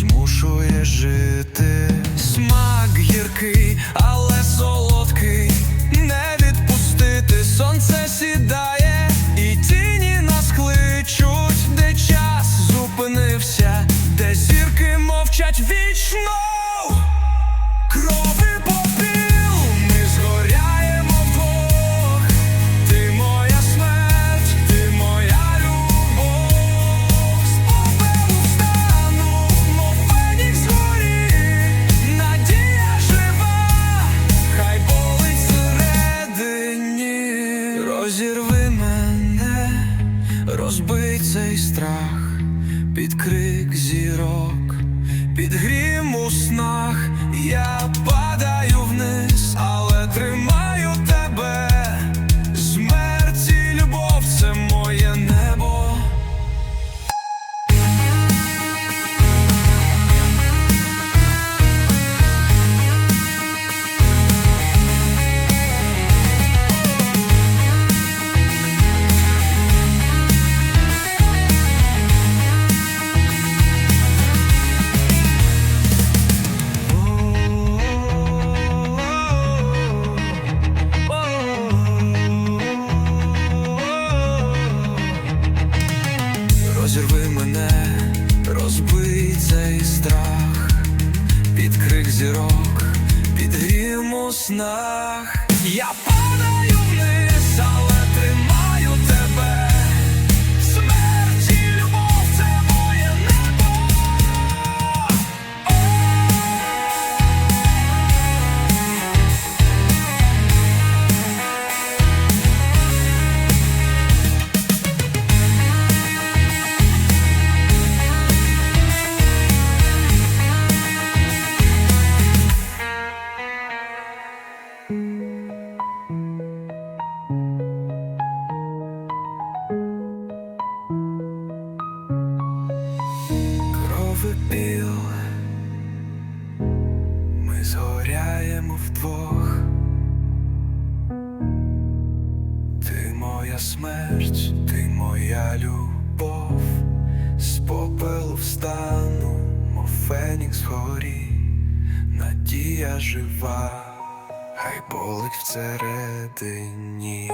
змушує. Живий цей страх, під крик зірок, під грім у снах я бачу. розірви мене, розбий цей страх, під крик зірок, під грім у снах. Я падаю Крови піл, ми згоряємо вдвох. Ти моя смерть, ти моя любов, з попелу встану, мов фенікс вгорі, надія жива, хай болить всередині.